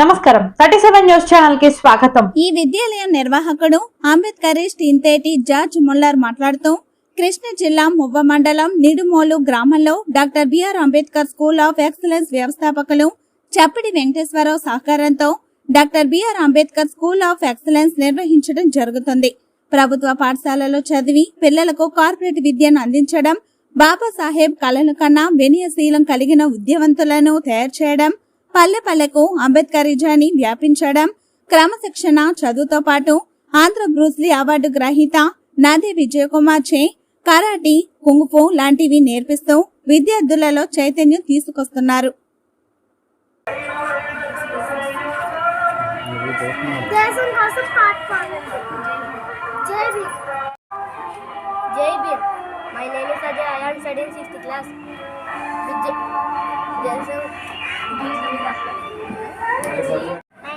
నమస్కారం. Thirty seven news ఛానల్కి స్వాగతం. ఈ విద్యాలయం నిర్వాహకుడు అంబేద్కరిస్ట్ ఇంతేటి జార్జ్ ముల్లర్ మాట్లాడుతూ కృష్ణా జిల్లా మువ్వ మండలం నిడుమోలు గ్రామంలో doctor BR Ambedkar school of excellence వ్యవస్థాపకులు చప్పిడి వెంకటేశ్వరరావు సహకారంతో doctor BR Ambedkar school of excellence నిర్వహించడం జరుగుతుంది. ప్రభుత్వ పాఠశాలలో చదివి పిల్లలకు కార్పొరేట్ విద్యను అందించడం బాబాసాహెబ్ కళల కన్నా వినయశీలం కలిగిన విద్యావంతులను తయారు చేయడం పల్లె పల్లెకు అంబేద్కరిజాన్ని వ్యాపించడం క్రమశిక్షణ చదువుతో పాటు ఆంధ్ర బ్రూస్లీ అవార్డు గ్రహీత నది విజయకుమార్ చే కరాటీ కుంగుపు లాంటివి నేర్పిస్తూ విద్యార్థులలో చైతన్యం తీసుకొస్తున్నారు. జై Bhim. My name is Ajay I am sixth class My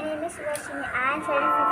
name is Roshini. I'm 35.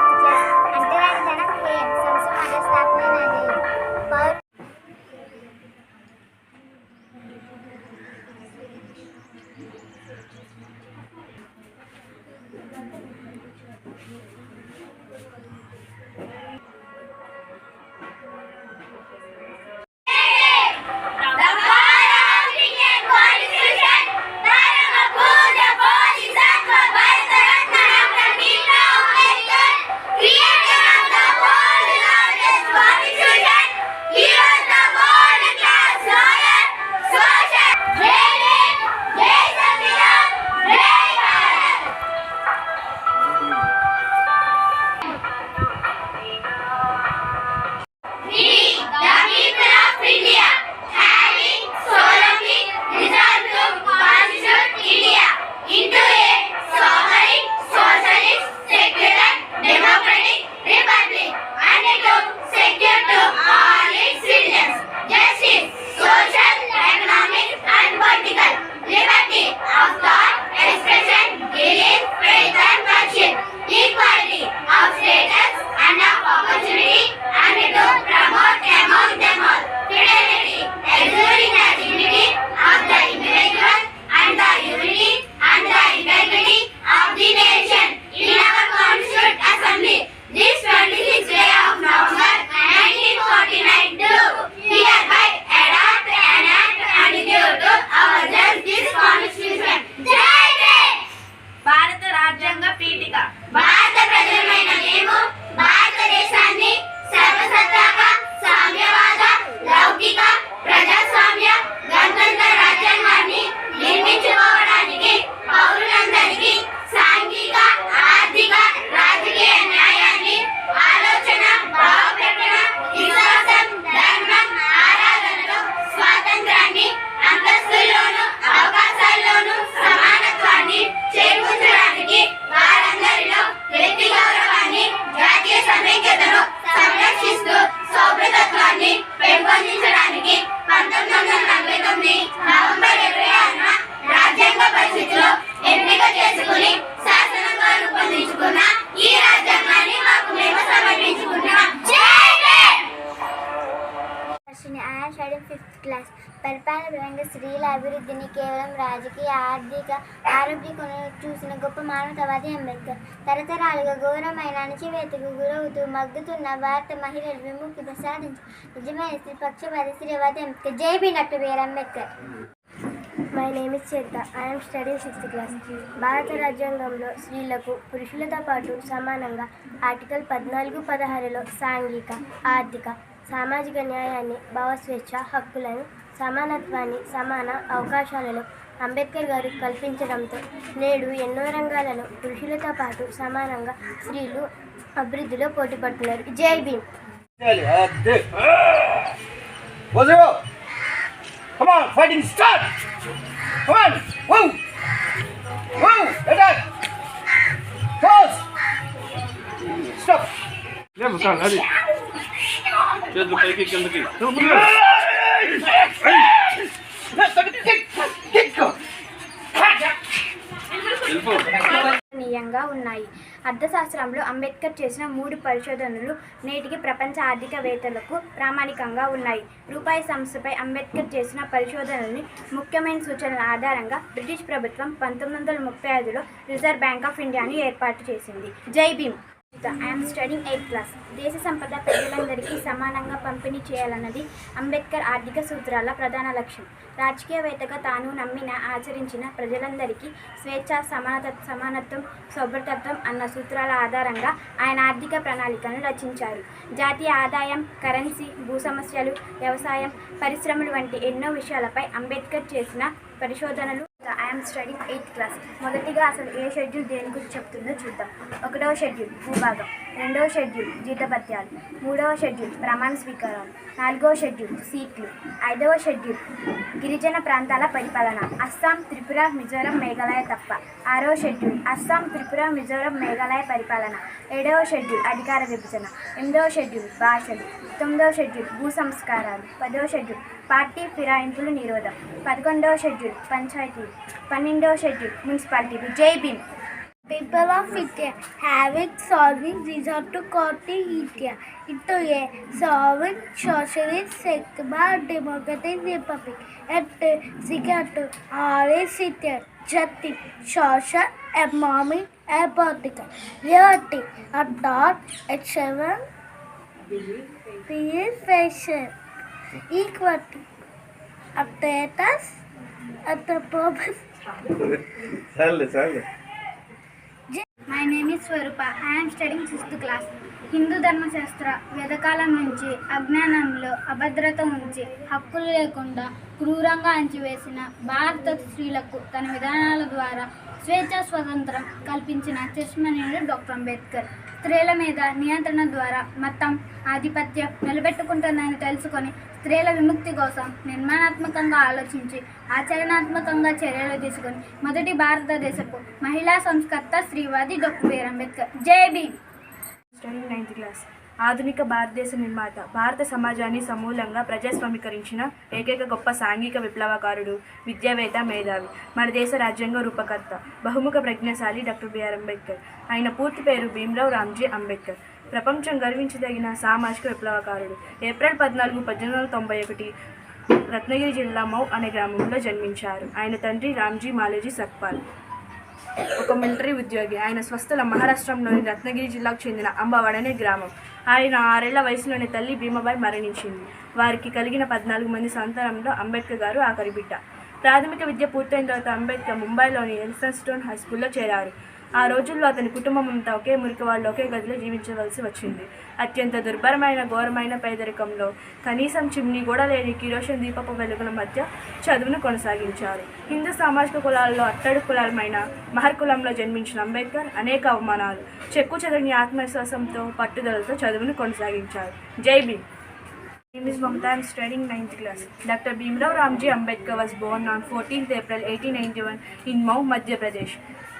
రెండు స్త్రీల అభివృద్ధిని కేవలం రాజకీయ ఆర్థిక ఆరోగ్య చూసిన గొప్ప మానవతావాది అంబేద్కర్. తరతరాలుగా ఘోరమైన అణచివేతకు గురవుతూ మగ్గుతున్న భారత మహిళలు విముక్తి ప్రసాదించి నిజమైన స్త్రీ పక్షపాతి శ్రీవాది అంబేద్కర్. జై B doctor BR Ambedkar. My name is చేత ఐఎమ్ స్టడీ సిక్స్త్ క్లాస్ భారత రాజ్యాంగంలో స్త్రీలకు పురుషులతో పాటు సమానంగా ఆర్టికల్ పద్నాలుగు పదహారులో సాంఘిక ఆర్థిక సామాజిక న్యాయాన్ని భావస్వేచ్ఛ హక్కులను సమానత్వాన్ని సమాన అవకాశాలలో అంబేద్కర్ గారు కల్పించడంతో నేడు ఎన్నో రంగాలలో పురుషులతో పాటు సమానంగా స్త్రీలు అభివృద్ధిలో పోటీ పడుతున్నారు జై భీమ్. చేయాలి అదే. వదిలేవు కిక్ ఉన్నాయి. అర్థశాస్త్రంలో అంబేద్కర్ చేసిన మూడు పరిశోధనలు నేటికి ప్రపంచ ఆర్థికవేత్తలకు ప్రామాణికంగా ఉన్నాయి. రూపాయి సంస్థపై అంబేద్కర్ చేసిన పరిశోధనల్ని ముఖ్యమైన సూచనల ఆధారంగా బ్రిటిష్ ప్రభుత్వం పంతొమ్మిది వందల ముప్పై ఐదులో రిజర్వ్ బ్యాంక్ ఆఫ్ ఇండియాను ఏర్పాటు చేసింది. జై Bhim! I'm studying eighth class దేశ సంపద ప్రజలందరికీ సమానంగా పంపిణీ చేయాలన్నది అంబేద్కర్ ఆర్థిక సూత్రాల ప్రధాన లక్ష్యం. రాజకీయవేత్తగా తాను నమ్మిన ఆచరించిన ప్రజలందరికీ స్వేచ్ఛ సమానత సమానత్వం సౌభ్రతత్వం అన్న సూత్రాల ఆధారంగా ఆయన ఆర్థిక ప్రణాళికను రచించారు. జాతీయ ఆదాయం కరెన్సీ భూ సమస్యలు వ్యవసాయం పరిశ్రమలు వంటి ఎన్నో విషయాలపై అంబేద్కర్ చేసిన పరిశోధనలు ఐఎమ్ స్టడింగ్ ఎయిత్ క్లాస్ మొదటిగా అసలు ఏ షెడ్యూల్ దేని గురించి చెప్తుందో చూద్దాం. ఒకటవ షెడ్యూల్ భూభాగం. రెండవ షెడ్యూల్ జీతభత్యాలు మూడవ షెడ్యూల్ ప్రమాణ స్వీకారాలు. నాలుగవ షెడ్యూల్ సీట్లు. ఐదవ షెడ్యూల్ గిరిజన ప్రాంతాల పరిపాలన. అస్సాం త్రిపుర మిజోరం మేఘాలయ తప్ప. ఆరవ షెడ్యూల్ అస్సాం త్రిపుర మిజోరం మేఘాలయ పరిపాలన. ఏడవ షెడ్యూల్ అధికార విభజన. ఎనిమిదవ షెడ్యూల్ భాషలు. తొమ్మిదవ షెడ్యూల్ భూ సంస్కారాలు. పదవ షెడ్యూల్ పార్టీ ఫిరాయింపులు నిరోధం పదకొండవ షెడ్యూల్ పంచాయతీ పన్నెండవ షెడ్యూల్ మున్సిపాలిటీలు జై Bhim People of India having solving resort to court India into a sovereign socialist secular democratic republic and second to all its citizens justice, social, economic and political liberty and a seven fashion equality and status and the purpose my name is Swarupa I'm studying sixth class Hindu ధర్మశాస్త్ర వేదకాలం నుంచి అజ్ఞానంలో అభద్రత ఉంచి హక్కులు లేకుండా క్రూరంగా అంచివేసిన భారత స్త్రీలకు తన విధానాల ద్వారా స్వేచ్ఛ స్వతంత్రం కల్పించిన చిస్మనీయుడు డాక్టర్ అంబేద్కర్. స్త్రీల మీద నియంత్రణ ద్వారా మతం ఆధిపత్యం నిలబెట్టుకుంటుందని తెలుసుకొని స్త్రీల విముక్తి కోసం నిర్మాణాత్మకంగా ఆలోచించి ఆచరణాత్మకంగా చర్యలు తీసుకొని మొదటి భారతదేశపు మహిళా సంస్కర్త శ్రీవాది డాక్టర్ అంబేద్కర్. జై భీమ్! నైన్త్ క్లాస్ ఆధునిక భారతదేశ నిర్మాత భారత సమాజాన్ని సమూలంగా ప్రజాస్వామీకరించిన ఏకైక గొప్ప సాంఘిక విప్లవకారుడు విద్యావేత్త మేధావి మన దేశ రాజ్యాంగ రూపకర్త బహుముఖ ప్రజ్ఞశాలి డాక్టర్ బిఆర్ అంబేద్కర్. ఆయన పూర్తి పేరు భీమ్రావ్ రామ్జీ అంబేద్కర్. ప్రపంచం గర్వించదగిన సామాజిక విప్లవకారుడు. ఏప్రిల్ పద్నాలుగు పద్దెనిమిది వందల తొంభై ఒకటి రత్నగిరి జిల్లా మౌ అనే గ్రామంలో జన్మించారు. ఆయన తండ్రి రామ్జీ మాలేజీ సక్పాల్. ఒక మిలిటరీ ఉద్యోగి. ఆయన స్వస్థల మహారాష్ట్రంలోని రత్నగిరి జిల్లాకు చెందిన అంబవాడ అనే గ్రామం. ఆయన ఆరేళ్ళ వయసులోనే తల్లి భీమాబాయి మరణించింది. వారికి కలిగిన పద్నాలుగు మంది సంతానంలో అంబేద్కర్ గారు ఆఖరి బిడ్డ. ప్రాథమిక విద్య పూర్తయిన తర్వాత అంబేద్కర్ ముంబైలోని ఎలిఫెన్స్టోన్ హై స్కూల్లో చేరారు. ఆ రోజుల్లో అతని కుటుంబం అంతా ఒకే మురికి వాళ్ళు ఒకే గదిలో జీవించవలసి వచ్చింది అత్యంత దుర్భరమైన ఘోరమైన పేదరికంలో కనీసం చిమ్నీ కూడా లేని కిరోషన్ దీపపు వెలుగుల మధ్య చదువును కొనసాగించారు హిందూ సామాజిక కులాల్లో అట్టడు కులాలమైన మహర్ కులంలో జన్మించిన అంబేద్కర్ అనేక అవమానాలు చెక్కు చెదరని ఆత్మవిశ్వాసంతో పట్టుదలతో చదువును కొనసాగించారు జై Bhim name is Mamta. I'm studying 9th class. Dr. Bhimrao Ramji Ambedkar was born on 14th April 1891 in Mau, Madhya Pradesh.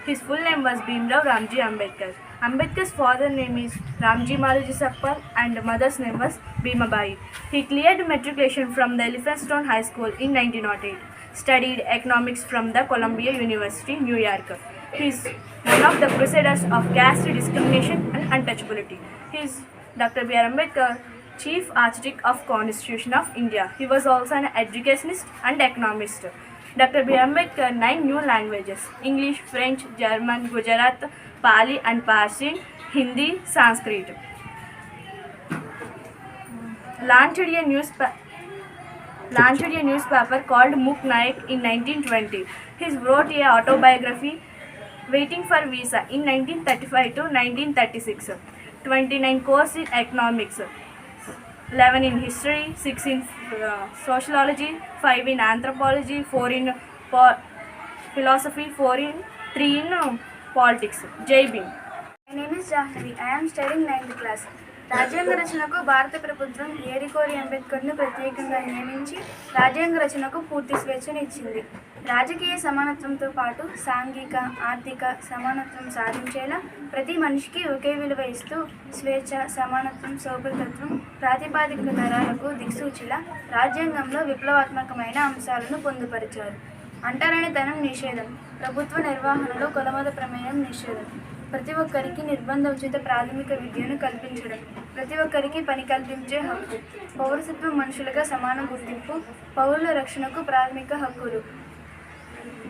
His full name was Bhimrao Ramji Ambedkar. Ambedkar's father name is Ramji Malaji Sakpal and mother's name was Bhimabai. He cleared matriculation from the Elphinstone High School in 1908. Studied economics from the Columbia University, New York. He is one of the crusaders of caste discrimination and untouchability. He is Dr. B.R. Ambedkar Chief Architect of the Constitution of India. He was also an educationist and economist. Dr. B. Ambedkar uh, nine new languages English, French, German, Gujarat, Pali and Parsi, Hindi, Sanskrit. Launched a newspaper launched a newspaper called Muk Naik in 1920. He wrote a autobiography Waiting for Visa in 1935 to 1936. 29 courses in economics, 11 in history, 6 in uh, sociology, 5 in anthropology, 4 in philosophy, 4 in 3 in uh, politics. J. My name is Jahari. I am studying 9th class. రాజ్యాంగ రచనకు భారత ప్రభుత్వం ఏరికోరి అంబేద్కర్ను ప్రత్యేకంగా నియమించి రాజ్యాంగ రచనకు పూర్తి స్వేచ్ఛనిచ్చింది. రాజకీయ సమానత్వంతో పాటు సాంఘిక ఆర్థిక సమానత్వం సాధించేలా ప్రతి మనిషికి ఒకే విలువ ఇస్తూ స్వేచ్ఛ సమానత్వం సౌభ్రతత్వం ప్రాతిపాదిక తరాలకు దిక్సూచిలా రాజ్యాంగంలో విప్లవాత్మకమైన అంశాలను పొందుపరిచారు. అంటరానితనం నిషేధం ప్రభుత్వ నిర్వహణలో కులమత ప్రమేయం నిషేధం ప్రతి ఒక్కరికి నిర్బంధ ఉచిత ప్రాథమిక విద్యను కల్పించడం ప్రతి ఒక్కరికి పని కల్పించే హక్కు పౌరసత్వ మనుషులుగా సమాన గుర్తింపు పౌరుల రక్షణకు ప్రాథమిక హక్కులు.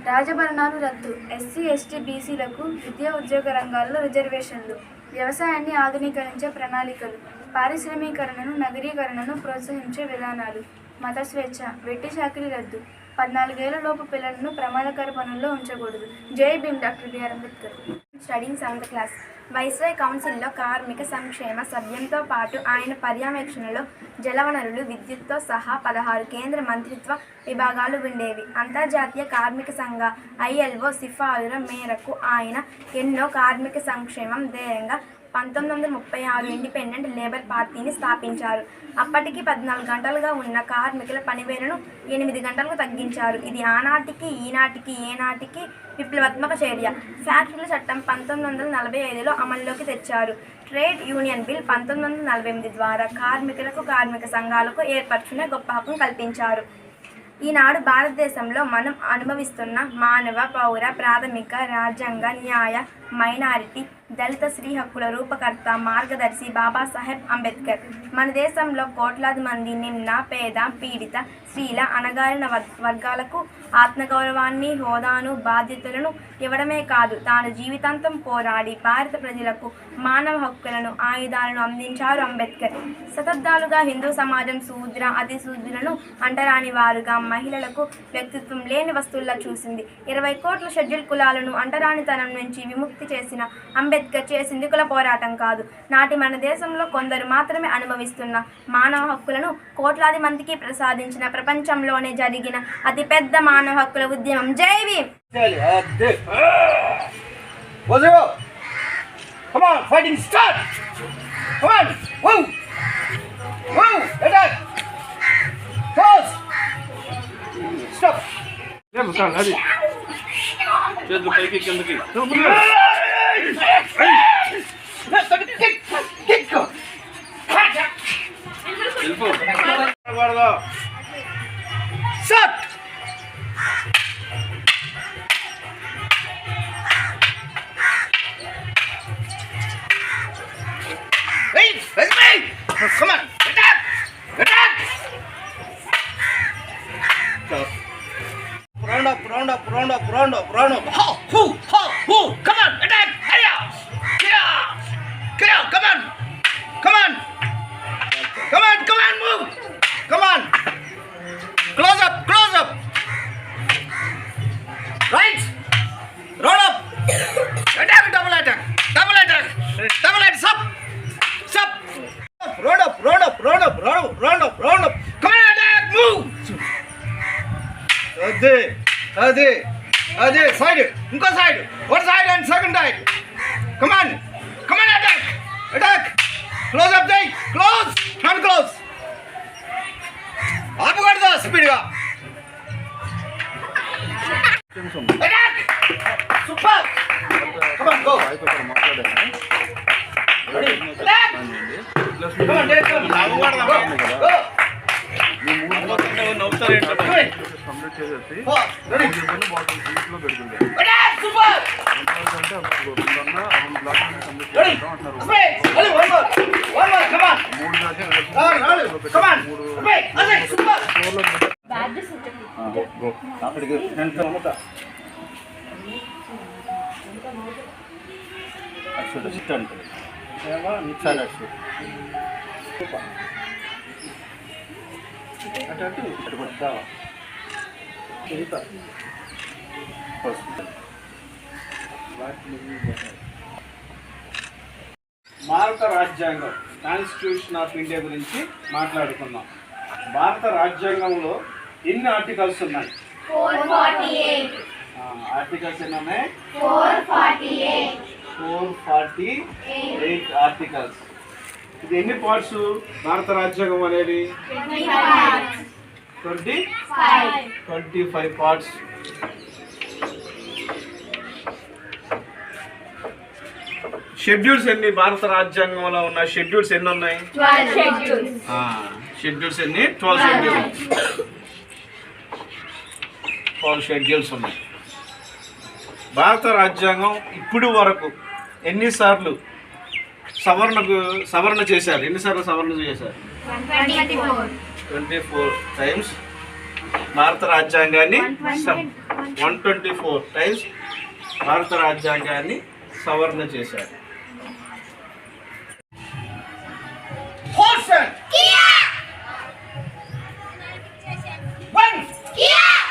రాజభరణాలు రద్దు ఎస్సీ ఎస్టీ బీసీలకు విద్యా ఉద్యోగ రంగాల్లో రిజర్వేషన్లు వ్యవసాయాన్ని ఆధునీకరించే ప్రణాళికలు పారిశ్రామీకరణను నగరీకరణను ప్రోత్సహించే విధానాలు. మత స్వేచ్ఛ వెట్టి చాకరీ రద్దు పద్నాలుగేళ్ళ లోపు పిల్లలను ప్రమాదకర పనుల్లో ఉంచకూడదు. జై Bhim doctor BR Ambedkar. Study seventh class. Viceroy కౌన్సిల్లో కార్మిక సంక్షేమ సభ్యంతో పాటు ఆయన పర్యవేక్షణలో జలవనరులు విద్యుత్తో సహా పదహారు కేంద్ర మంత్రిత్వ విభాగాలు ఉండేవి. అంతర్జాతీయ కార్మిక సంఘ ఐఎల్ఓ సిఫారుల మేరకు ఆయన ఎన్నో కార్మిక సంక్షేమం ధ్యేయంగా పంతొమ్మిది వందల ముప్పై ఆరు ఇండిపెండెంట్ లేబర్ పార్టీని స్థాపించారు. అప్పటికి పద్నాలుగు గంటలుగా ఉన్న కార్మికుల పనివేలను ఎనిమిది గంటలకు తగ్గించారు. ఇది ఆనాటికి ఈనాటికి ఏనాటికి విప్లవాత్మక చర్య. ఫ్యాక్టరీల చట్టం పంతొమ్మిది వందల నలభై ఐదులో అమల్లోకి తెచ్చారు. ట్రేడ్ యూనియన్ బిల్ పంతొమ్మిది వందల నలభై ఎనిమిది ద్వారా కార్మికులకు కార్మిక సంఘాలకు ఏర్పరచునే గొప్ప హక్కును కల్పించారు. ఈనాడు భారతదేశంలో మనం అనుభవిస్తున్న మానవ పౌర ప్రాథమిక రాజ్యాంగ న్యాయ మైనారిటీ దళిత స్త్రీ హక్కుల రూపకర్త మార్గదర్శి బాబాసాహెబ్ అంబేద్కర్. మన దేశంలో కోట్లాది మంది నిమ్న పేద పీడిత స్త్రీల అణగారిన వర్- వర్గాలకు ఆత్మగౌరవాన్ని హోదాను బాధ్యతలను ఇవ్వడమే కాదు తాను జీవితాంతం పోరాడి భారత ప్రజలకు మానవ హక్కులను ఆయుధాలను అందించారు అంబేద్కర్. శతాబ్దాలుగా హిందూ సమాజం శూద్ర అతి శూద్రులను అంటరాని వారుగా మహిళలకు వ్యక్తిత్వం లేని వస్తువుల్లా చూసింది. ఇరవై కోట్ల షెడ్యూల్ కులాలను అంటరానితనం నుంచి విముక్తి చేసిన అంబేద్కర్ చేసింది కుల పోరాటం కాదు నాటి మన దేశంలో కొందరు మాత్రమే అనుభవిస్తున్న మానవ హక్కులను కోట్లాది మందికి ప్రసాదించిన ప్రపంచంలోనే జరిగిన అతిపెద్ద మానవ హక్కుల ఉద్యమం జై Bhim Come on, fighting start! Come on! Woo! Woo! Attack! Close! Stop! లేపు చాలు అది చేతులు పైకి కిందకి Kick! からだ అదే అదే సైడ్ ఇంకో side one side and second side అక్షుడు sit అంటాడు. నిచ్చాడు అక్షుడు. అటు తిరుగుతా. భారత రాజ్యాంగం కాన్స్టిట్యూషన్ ఆఫ్ ఇండియా గురించి మాట్లాడుకుందాం. భారత రాజ్యాంగంలో ఎన్ని ఆర్టికల్స్ ఉన్నాయి. ఆర్టికల్స్ ఎన్ని ఉన్నాయి ఫోర్ ఫార్టీ ఎయిట్. ఆర్టికల్స్ ఇది ఎన్ని పార్ట్స్? భారత రాజ్యాంగం అనేది? Twenty twenty five. Parts. Schedules ఎన్ని? భారత రాజ్యాంగంలో ఉన్న షెడ్యూల్స్ ఎన్ని ఉన్నాయి? షెడ్యూల్స్. ఎన్ని? ట్వెల్వ్. షెడ్యూల్స్. ట్వెల్వ్ షెడ్యూల్స్ ఉన్నాయి భారత రాజ్యాంగం ఇప్పుడు వరకు ఎన్నిసార్లు సవరణకు సవరణ చేశారు ఎన్నిసార్లు సవరణ చేశారు ట్వంటీ ఫోర్ టైమ్స్ భారత రాజ్యాంగాన్ని వన్ ట్వంటీ ఫోర్ టైమ్స్ భారత రాజ్యాంగాన్ని సవరణ చేశారు! One! Two!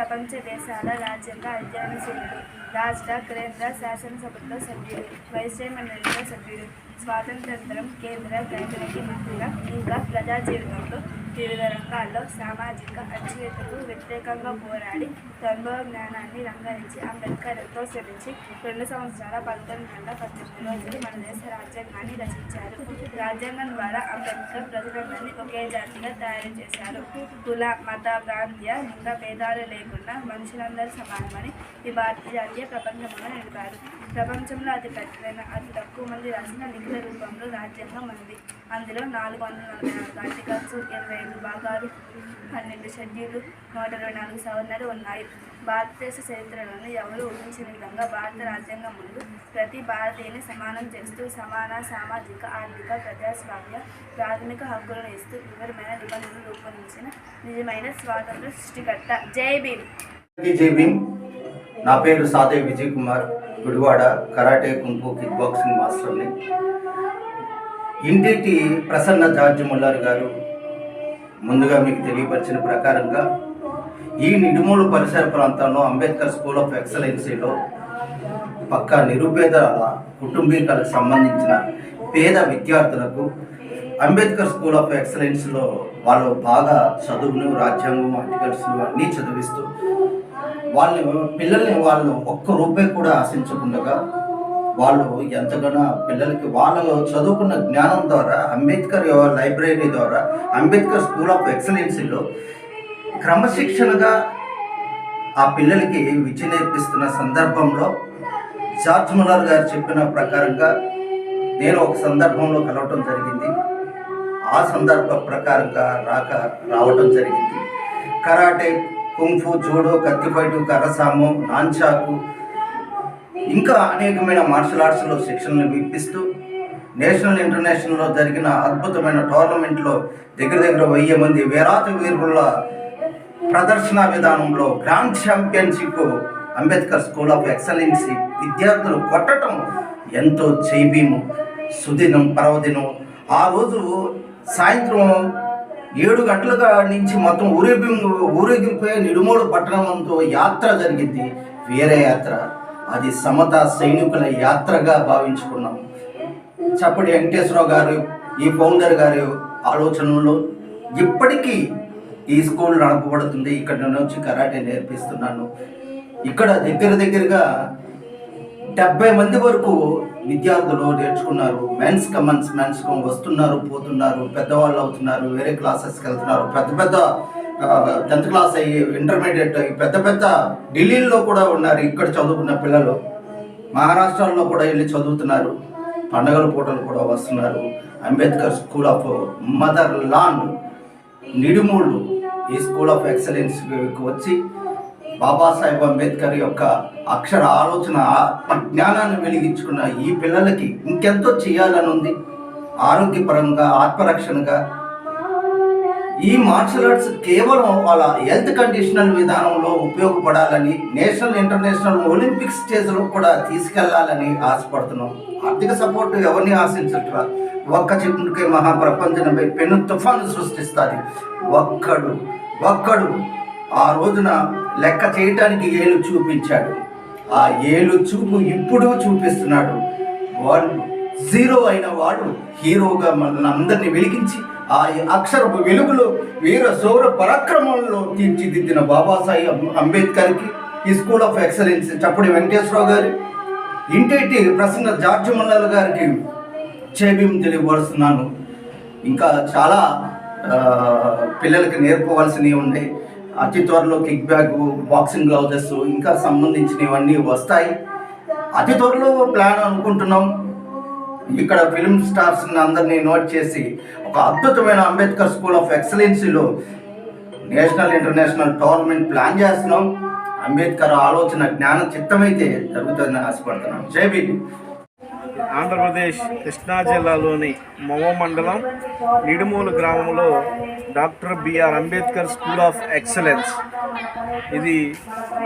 ప్రపంచ దేశాల రాజ్యాంగ అధ్యయనశీలుడు రాష్ట్ర కేంద్ర శాసనసభలో సభ్యుడు వైస్ మండలిలో సభ్యుడు స్వాతంత్రంతరం కేంద్ర గైనకి మంత్రిగా ఇంకా ప్రజా జీవితంలో వివిధ రంగాల్లో సామాజిక అణచివేతకు వ్యతిరేకంగా పోరాడి అనుభవ జ్ఞానాన్ని రంగరించి అంబేద్కర్ ఎంతో శ్రమించి రెండు సంవత్సరాల పంతొమ్మిది వందల పద్దెనిమిది రోజులు మన దేశ రాజ్యాంగాన్ని రచించారు. రాజ్యాంగం ద్వారా అంబేద్కర్ ప్రజలందరినీ ఒకే జాతిగా తయారు చేశారు. కుల మత ప్రాంతీయ లింగ భేదాలు లేకుండా మనుషులందరూ సమానమని ఈ భారత జాతీయ ప్రపంచంలో నిలిపారు. ప్రపంచంలో అతి పెద్దదైన అతి తక్కువ మంది రాసిన లిఖిత రూపంలో రాజ్యాంగం ఉంది. అందులో నాలుగు వందల నలభై నాలుగు ఆర్టికల్స్ ఇరవై ఐదు భాగాలు పన్నెండు షెడ్యూలు నూట ఇరవై నాలుగు సవరణలు ఉన్నాయి. భారతదేశ చరిత్రలను ఎవరు ఊహించిన విధంగా భారత రాజ్యాంగం ముందు ప్రతి భారతీయుని సమానం చేస్తూ సమాన సామాజిక ఆర్థిక ప్రజాస్వామ్య ప్రాథమిక హక్కులను ఇస్తూ వివరమైన నిబంధనలు రూపొందించిన నిజమైన స్వాతంత్ర సృష్టికర్త జై భీమ్. జై భీమ్. నా పేరు Sade Vijay Kumar Gudivada karate kung fu kick boxing మాస్టర్ని. ఇంటిటి ప్రసన్న జార్జి ముల్లారి గారు ముందుగా మీకు తెలియపరిచిన ప్రకారంగా ఈ నిడుమూడు పరిసర ప్రాంతంలో అంబేద్కర్ స్కూల్ ఆఫ్ ఎక్సలెన్సీలో పక్కా నిరుపేద కుటుంబీకులకు సంబంధించిన పేద విద్యార్థులకు అంబేద్కర్ స్కూల్ ఆఫ్ ఎక్సలెన్స్లో వాళ్ళు బాగా చదువును రాజ్యాంగం ఆర్టికల్స్ అన్నీ చదివిస్తూ వాళ్ళు పిల్లల్ని వాళ్ళు ఒక్క రూపాయి కూడా ఆశించకుండా వాళ్ళు ఎంతగానో పిల్లలకి వాళ్ళు చదువుకున్న జ్ఞానం ద్వారా అంబేద్కర్ లైబ్రరీ ద్వారా అంబేద్కర్ స్కూల్ ఆఫ్ ఎక్సలెన్సీలో క్రమశిక్షణగా ఆ పిల్లలకి విద్య నేర్పిస్తున్న సందర్భంలో జార్జ్ ములర్ గారు చెప్పిన ప్రకారంగా నేను ఒక సందర్భంలో కలవటం జరిగింది. ఆ సందర్భ ప్రకారంగా రాక రావటం జరిగింది. కరాటే కుంఫు జూడో కత్తిపైటు కరసాము నాన్చాకు ఇంకా అనేకమైన మార్షల్ ఆర్ట్స్లో శిక్షణలు ఇప్పిస్తూ నేషనల్ ఇంటర్నేషనల్లో జరిగిన అద్భుతమైన టోర్నమెంట్లో దగ్గర దగ్గర వెయ్యి మంది వేరాతి వీరుల ప్రదర్శన విధానంలో grand championship Ambedkar school of excellency విద్యార్థులు కొట్టడం ఎంతో చైబీము సుదినం పర్వదినం ఆ రోజు సాయంత్రం ఏడు గంటలుగా నుంచి మొత్తం ఊరేగింపు ఊరేగింపే నిడుమూడు పట్టణంతో యాత్ర జరిగింది. వేరే యాత్ర అది సమత సైనికుల యాత్రగా భావించుకున్నాం. చప్పటి వెంకటేశ్వరరావు గారు ఈ ఫౌండర్ గారి ఆలోచనలో ఇప్పటికీ ఈ స్కూల్ నడపబడుతుంది. ఇక్కడ నుంచి కరాటే నేర్పిస్తున్నాను. ఇక్కడ దగ్గర దగ్గరగా డెబ్బై మంది వరకు విద్యార్థులు నేర్చుకున్నారు. మెన్స్ కమన్స్ మెన్స్ వస్తున్నారు పోతున్నారు పెద్దవాళ్ళు అవుతున్నారు వేరే క్లాసెస్కి వెళ్తున్నారు. పెద్ద పెద్ద టెన్త్ క్లాస్ అయ్యి ఇంటర్మీడియట్ అయ్యి పెద్ద పెద్ద ఢిల్లీలో కూడా ఉన్నారు ఇక్కడ చదువుకున్న పిల్లలు. మహారాష్ట్రలో కూడా వెళ్ళి చదువుతున్నారు. పండగల పూటలు కూడా వస్తున్నారు. Ambedkar school of motherland Nidumullu ఈ స్కూల్ ఆఫ్ ఎక్సలెన్స్కి వచ్చి బాబాసాహెబ్ అంబేద్కర్ యొక్క అక్షర ఆలోచన ఆత్మ జ్ఞానాన్ని వెలిగించుకున్న ఈ పిల్లలకి ఇంకెంతో చేయాలని ఉంది ఆరోగ్యపరంగా ఆత్మరక్షణగా. ఈ మార్షల్ ఆర్ట్స్ కేవలం వాళ్ళ హెల్త్ కండిషనల్ విధానంలో ఉపయోగపడాలని నేషనల్ ఇంటర్నేషనల్ ఒలింపిక్ స్టేజ్లో కూడా తీసుకెళ్ళాలని ఆశపడుతున్నాం. ఆర్థిక సపోర్ట్ ఎవరిని ఆశించట్రా ఒక్క చెట్టుకే మహాప్రపంచంపై పెను తుఫాను సృష్టిస్తుంది. ఒక్కడు ఒక్కడు ఆ రోజున లెక్క చేయటానికి ఏలు చూపించాడు. ఆ ఏలు చూపు ఇప్పుడు చూపిస్తున్నాడు. వాడు జీరో అయిన వాడు హీరోగా మనల్ని అందరినీ వెలిగించి ఆ అక్షరపు వెలుగులో వీర సౌర పరాక్రమంలో తీర్చిదిద్దిన బాబాసాహెబ్ అంబేద్కర్కి ఈ school of excellence Chappati Venkateswararao గారి ఇంటేటి ప్రసన్న జార్జ్ మల్లల్ గారికి చేబీం తెలియపరుస్తున్నాను ఇంకా చాలా పిల్లలకి నేర్పవలసినవి ఉన్నాయి. అతి త్వరలో కిక్ బ్యాగ్ బాక్సింగ్ గ్లౌజెస్ ఇంకా సంబంధించినవన్నీ వస్తాయి. అతి త్వరలో ప్లాన్ అనుకుంటున్నాం. ఇక్కడ ఫిల్మ్ స్టార్స్ అందరినీ నోట్ చేసి ఒక అద్భుతమైన అంబేద్కర్ స్కూల్ ఆఫ్ ఎక్సలెన్సీలో నేషనల్ ఇంటర్నేషనల్ టోర్నమెంట్ ప్లాన్ చేస్తున్నాం. అంబేద్కర్ ఆలోచన జ్ఞాన చిత్తమైతే జరుగుతుందని ఆశపడుతున్నాం. జై ఆంధ్రప్రదేశ్ కృష్ణా జిల్లాలోని మొవ మండలం నిడుమూలు గ్రామంలో doctor BR Ambedkar school of excellence. ఇది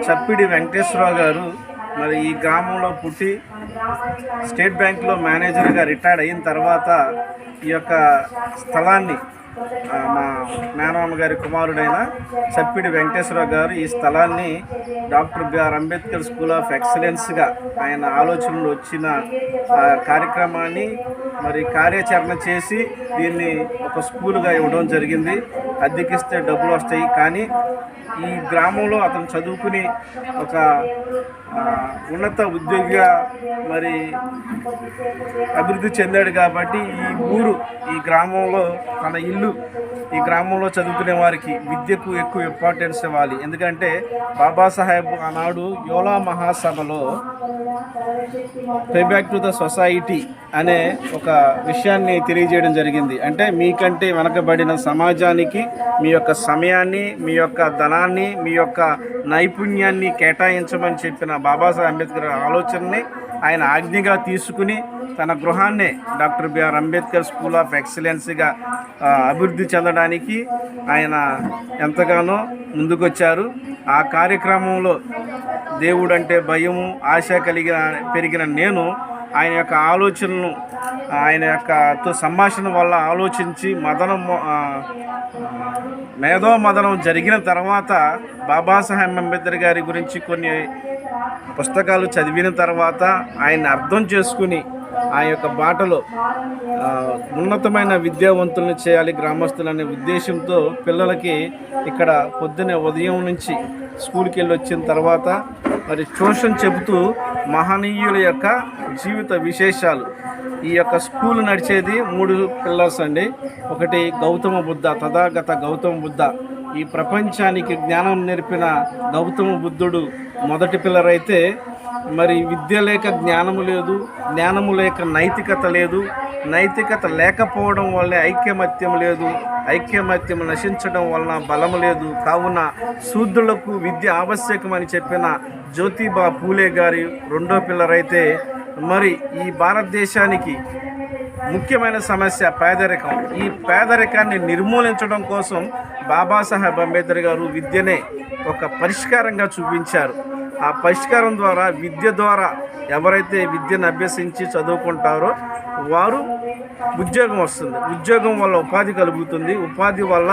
చప్పిడి వెంకటేశ్వరరావు గారు మరి ఈ గ్రామంలో పుట్టి స్టేట్ బ్యాంక్లో మేనేజర్గా రిటైర్డ్ అయిన తర్వాత ఈ యొక్క స్థలాన్ని మా మేనమామ గారి కుమారుడైన చప్పిడి వెంకటేశ్వరరావు గారు ఈ స్థలాన్ని doctor BR Ambedkar school of ఎక్సలెన్స్గా ఆయన ఆలోచనలు వచ్చిన కార్యక్రమాన్ని మరి కార్యాచరణ చేసి దీన్ని ఒక స్కూల్గా ఇవ్వడం జరిగింది. అద్దెకిస్తే డబ్బులు వస్తాయి. కానీ ఈ గ్రామంలో అతను చదువుకుని ఒక ఉన్నత ఉద్యోగిగా మరి అభివృద్ధి చెందాడు కాబట్టి ఈ ఊరు ఈ గ్రామంలో తన ఇల్లు ఈ గ్రామంలో చదువుకునే వారికి విద్యకు ఎక్కువ ఇంపార్టెన్స్ ఇవ్వాలి. ఎందుకంటే బాబాసాహెబ్ ఆనాడు యోలా మహాసభలో పేబ్యాక్ టు ద సొసైటీ అనే ఒక విషయాన్ని తెలియజేయడం జరిగింది. అంటే మీకంటే వెనకబడిన సమాజానికి మీ యొక్క సమయాన్ని మీ యొక్క ధనాన్ని మీ యొక్క నైపుణ్యాన్ని కేటాయించమని చెప్పిన బాబాసాహెబ్ అంబేద్కర్ ఆలోచనని ఆయన ఆజ్ఞగా తీసుకుని తన గృహాన్నే doctor BR Ambedkar school of ఎక్సలెన్స్గా అభివృద్ధి చెందడానికి ఆయన ఎంతగానో ముందుకొచ్చారు. ఆ కార్యక్రమంలో దేవుడంటే భయము ఆశ కలిగిన పెరిగిన నేను ఆయన యొక్క ఆలోచనను ఆయన యొక్క తో సంభాషణ వల్ల ఆలోచించి మదనం మేధో మదనం జరిగిన తర్వాత బాబాసాహెబ్ అంబేద్కర్ గారి గురించి కొన్ని పుస్తకాలు చదివిన తర్వాత ఆయన అర్థం చేసుకుని ఆ యొక్క బాటలో ఉన్నతమైన విద్యావంతులను చేయాలి గ్రామస్తులు అనే ఉద్దేశంతో పిల్లలకి ఇక్కడ పొద్దునే ఉదయం నుంచి స్కూల్కి వెళ్ళి వచ్చిన తర్వాత మరి ట్యూషన్ చెబుతూ మహనీయుల యొక్క జీవిత విశేషాలు. ఈ యొక్క స్కూల్ నడిచేది మూడు పిల్లర్స్ అండి. ఒకటి గౌతమ బుద్ధ తథాగత గౌతమ బుద్ధ. ఈ ప్రపంచానికి జ్ఞానం నేర్పిన గౌతమ బుద్ధుడు మొదటి పిల్లర్ అయితే మరి విద్య లేక జ్ఞానము లేదు జ్ఞానము లేక నైతికత లేదు నైతికత లేకపోవడం వల్లే ఐక్యమత్యం లేదు ఐక్యమత్యం నశించడం వలన బలము లేదు. కావున శూద్రులకు విద్య ఆవశ్యకమని చెప్పిన జ్యోతిబా పూలే గారి రెండో పిల్లరైతే మరి ఈ భారతదేశానికి ముఖ్యమైన సమస్య పేదరికం. ఈ పేదరికాన్ని నిర్మూలించడం కోసం బాబాసాహెబ్ అంబేద్కర్ గారు విద్యనే ఒక పరిష్కారంగా చూపించారు. ఆ పరిష్కారం ద్వారా విద్య ద్వారా ఎవరైతే విద్యను అభ్యసించి చదువుకుంటారో వారు ఉద్యోగం వస్తుంది. ఉద్యోగం వల్ల ఉపాధి కలుగుతుంది. ఉపాధి వల్ల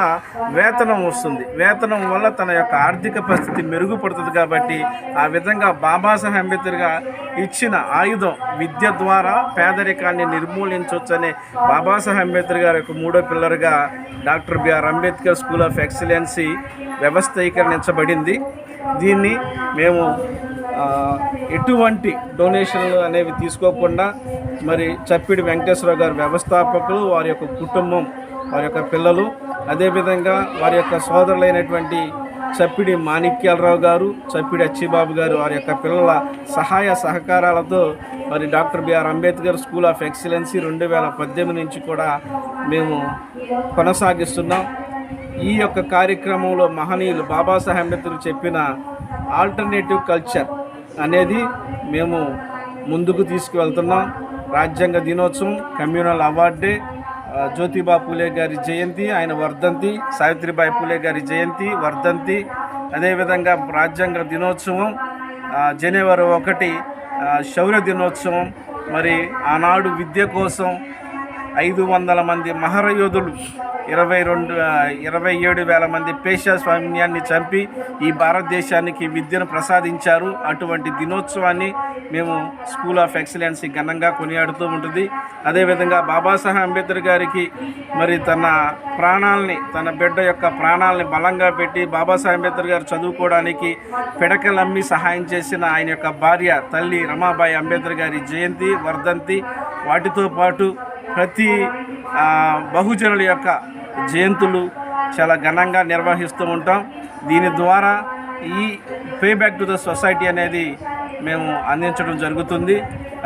వేతనం వస్తుంది. వేతనం వల్ల తన యొక్క ఆర్థిక పరిస్థితి మెరుగుపడుతుంది కాబట్టి ఆ విధంగా బాబాసాహెబ్ అంబేద్కర్గా ఇచ్చిన ఆయుధం విద్య ద్వారా పేదరికాన్ని నిర్మూలించవచ్చనే బాబాసాహెబ్ అంబేద్కర్ గారి యొక్క మూడో పిల్లర్గా doctor BR Ambedkar school of excellency వ్యవస్థీకరించబడింది. దీన్ని మేము ఎటువంటి డొనేషన్లు అనేవి తీసుకోకుండా మరి చప్పిడి వెంకటేశ్వర గారు వ్యవస్థాపకులు వారి యొక్క కుటుంబం వారి యొక్క పిల్లలు అదేవిధంగా వారి యొక్క సోదరులైనటువంటి చప్పిడి మాణిక్యాలరావు గారు చప్పిడి అచ్చిబాబు గారు వారి యొక్క పిల్లల సహాయ సహకారాలతో మరి doctor BR Ambedkar school of excellency రెండు వేల పద్దెనిమిది నుంచి కూడా మేము కొనసాగిస్తున్నాం. ఈ యొక్క కార్యక్రమంలో మహనీయులు బాబాసాహెబ్ అంబేద్కర్ చెప్పిన ఆల్టర్నేటివ్ కల్చర్ అనేది మేము ముందుకు తీసుకువెళ్తున్నాం. రాజ్యాంగ దినోత్సవం కమ్యూనల్ అవార్డే జ్యోతిబా పూలే గారి జయంతి ఆయన వర్ధంతి సావిత్రిబాయి పూలే గారి జయంతి వర్ధంతి అదేవిధంగా రాజ్యాంగ దినోత్సవం జనవరి ఒకటి శౌర్య దినోత్సవం మరి ఆనాడు విద్య కోసం ఐదు వందల మంది మహరయోధులు ఇరవై రెండు ఇరవై ఏడు వేల మంది పేషా స్వామ్యాన్ని చంపి ఈ భారతదేశానికి విద్యను ప్రసాదించారు. అటువంటి దినోత్సవాన్ని మేము స్కూల్ ఆఫ్ ఎక్సలెన్స్ ఘనంగా కొనియాడుతూ ఉంటుంది. అదేవిధంగా బాబాసాహెబ్ అంబేద్కర్ గారికి మరి తన ప్రాణాలని తన బిడ్డ యొక్క ప్రాణాలని బలంగా పెట్టి బాబాసాహెబ్ అంబేద్కర్ గారు చదువుకోవడానికి పిడకలమ్మి సహాయం చేసిన ఆయన యొక్క భార్య తల్లి రమాబాయి అంబేద్కర్ గారి జయంతి వర్ధంతి వాటితో పాటు ప్రతి బహుజనుల యొక్క జయంతులు చాలా ఘనంగా నిర్వహిస్తూ ఉంటాం. దీని ద్వారా ఈ pay back to the society అనేది మేము అందించడం జరుగుతుంది.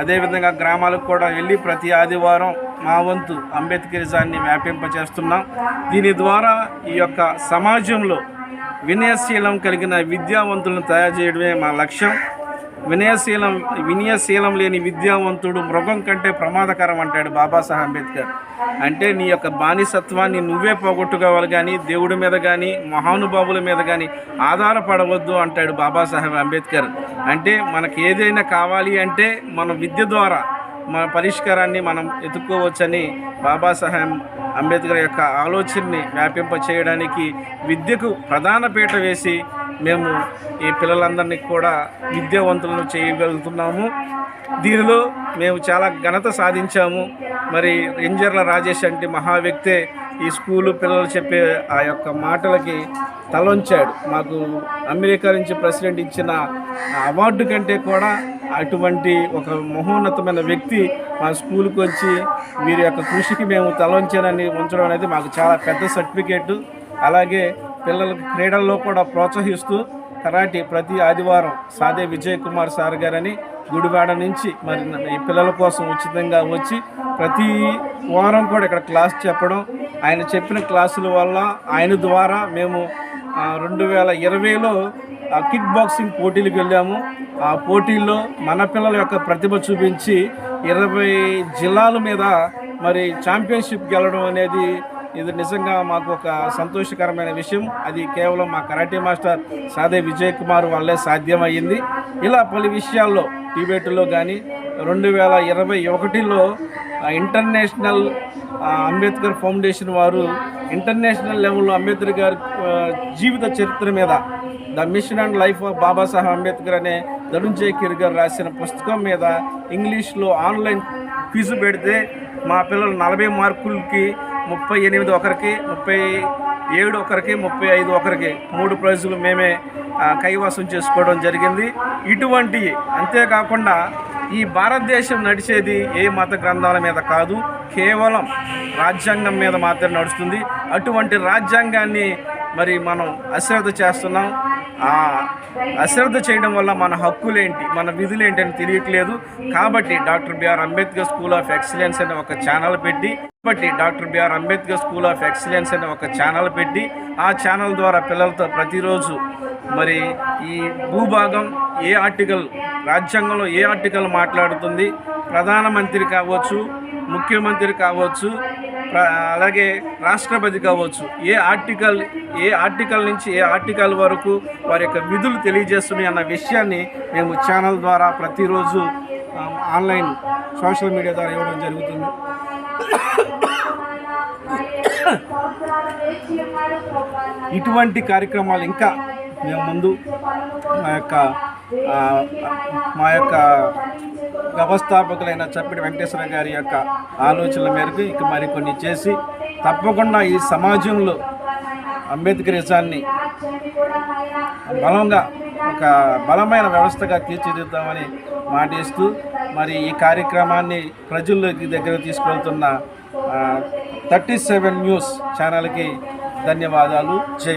అదేవిధంగా గ్రామాలకు కూడా వెళ్ళి ప్రతి ఆదివారం మా వంతు అంబేద్కరిజాన్ని వ్యాపింపచేస్తున్నాం దీని ద్వారా ఈ యొక్క సమాజంలో వినయశీలం కలిగిన విద్యావంతులను తయారు చేయడమే మా లక్ష్యం. వినయశీలం వినయశీలం లేని విద్యావంతుడు మృగం కంటే ప్రమాదకరం అంటాడు బాబాసాహెబ్ అంబేద్కర్. అంటే నీ యొక్క బానిసత్వాన్ని నువ్వే పోగొట్టుకోవాలి కానీ దేవుడి మీద కానీ మహానుభావుల మీద కానీ ఆధారపడవద్దు అంటాడు బాబాసాహెబ్ అంబేద్కర్. అంటే మనకి ఏదైనా కావాలి అంటే మన విద్య ద్వారా మన పరిష్కారాన్ని మనం ఎత్తుక్కోవచ్చని బాబాసాహెబ్ అంబేద్కర్ యొక్క ఆలోచనని వ్యాపింప చేయడానికి విద్యకు ప్రధాన పీట వేసి మేము ఈ పిల్లలందరినీ కూడా విద్యావంతులను చేయగలుగుతున్నాము. దీనిలో మేము చాలా ఘనత సాధించాము. మరి రెంజర్ల రాజేష్ అంటే మహా వ్యక్తే ఈ స్కూలు పిల్లలు చెప్పే ఆ యొక్క మాటలకి తలొంచాడు. మాకు అమెరికా నుంచి ప్రెసిడెంట్ ఇచ్చిన ఆ అవార్డు కంటే కూడా అటువంటి ఒక మహోన్నతమైన వ్యక్తి మా స్కూల్కి వచ్చి వీరి యొక్క కృషికి మేము తలొంచానని ఉంచడం అనేది మాకు చాలా పెద్ద సర్టిఫికేట్. అలాగే పిల్లలకు క్రీడల్లో కూడా ప్రోత్సహిస్తూ కరాటే ప్రతి ఆదివారం సాదే విజయ్ కుమార్ సార్ గారని గుడివాడ నుంచి మరి ఈ పిల్లల కోసం ఉచితంగా వచ్చి ప్రతి వారం కూడా ఇక్కడ క్లాస్ చెప్పడం ఆయన చెప్పిన క్లాసుల వల్ల ఆయన ద్వారా మేము రెండు వేల ఇరవైలో కిక్ బాక్సింగ్ పోటీలకు వెళ్ళాము. ఆ పోటీల్లో మన పిల్లల యొక్క ప్రతిభ చూపించి ఇరవై జిల్లాల మీద మరి ఛాంపియన్షిప్ గెలడం అనేది ఇది నిజంగా మాకు ఒక సంతోషకరమైన విషయం. అది కేవలం మా కరాటే మాస్టర్ సాదే విజయ్ కుమార్ వల్లే సాధ్యమయ్యింది. ఇలా పలు విషయాల్లో టిబెట్లో కానీ రెండు వేల ఇరవై ఒకటిలో ఇంటర్నేషనల్ అంబేద్కర్ ఫౌండేషన్ వారు ఇంటర్నేషనల్ లెవెల్లో అంబేద్కర్ గారి జీవిత చరిత్ర మీద the mission and life of Babasaheb Ambedkar అనే ధనుంజయ్ కిర్ గారు రాసిన పుస్తకం మీద ఇంగ్లీష్లో ఆన్లైన్ క్విజ్ పెడితే మా పిల్లలు నలభై మార్కులకి ముప్పై ఎనిమిది ఒకరికి ముప్పై ఏడు ఒకరికి ముప్పై ఐదు ఒకరికి మూడు ప్రైజులు మేమే కైవాసం కైవసం చేసుకోవడం జరిగింది. ఇటువంటి అంతేకాకుండా ఈ భారతదేశం నడిచేది ఏ మత గ్రంథాల మీద కాదు కేవలం రాజ్యాంగం మీద మాత్రమే నడుస్తుంది. అటువంటి రాజ్యాంగాన్ని మరి మనం అశ్రద్ధ చేస్తున్నాం. ఆ అశ్రద్ధ చేయడం వల్ల మన హక్కులేంటి మన విధులేంటి అని తెలియట్లేదు. కాబట్టి doctor BR Ambedkar school of excellence అనే ఒక ఛానల్ పెట్టి కాబట్టి doctor BR Ambedkar school of excellence అనే ఒక ఛానల్ పెట్టి ఆ ఛానల్ ద్వారా పిల్లలతో ప్రతిరోజు మరి ఈ భూభాగం ఏ ఆర్టికల్ రాజ్యాంగంలో ఏ ఆర్టికల్ మాట్లాడుతుంది ప్రధానమంత్రి కావచ్చు ముఖ్యమంత్రి కావచ్చు అలాగే రాష్ట్రపతి కావచ్చు. ఏ ఆర్టికల్ ఏ ఆర్టికల్ నుంచి ఏ ఆర్టికల్ వరకు వారి యొక్క విధులు తెలియజేస్తున్నాయి అన్న విషయాన్ని మేము ఛానల్ ద్వారా ప్రతిరోజు ఆన్లైన్ సోషల్ మీడియా ద్వారా ఇవ్వడం జరుగుతుంది. ఇటువంటి కార్యక్రమాలు ఇంకా మేము ముందు మా యొక్క మా యొక్క వ్యవస్థాపకులైన చప్పిడి వెంకటేశ్వర గారి యొక్క ఆలోచనల మేరకు ఇక మరికొన్ని చేసి తప్పకుండా ఈ సమాజంలో అంబేద్కరిజాన్ని బలంగా ఒక బలమైన వ్యవస్థగా తీర్చిదిద్దామని మాటిస్తూ మరి ఈ కార్యక్రమాన్ని ప్రజల్లోకి దగ్గర తీసుకెళ్తున్న థర్టీ సెవెన్ న్యూస్ ఛానల్కి ధన్యవాదాలు. జై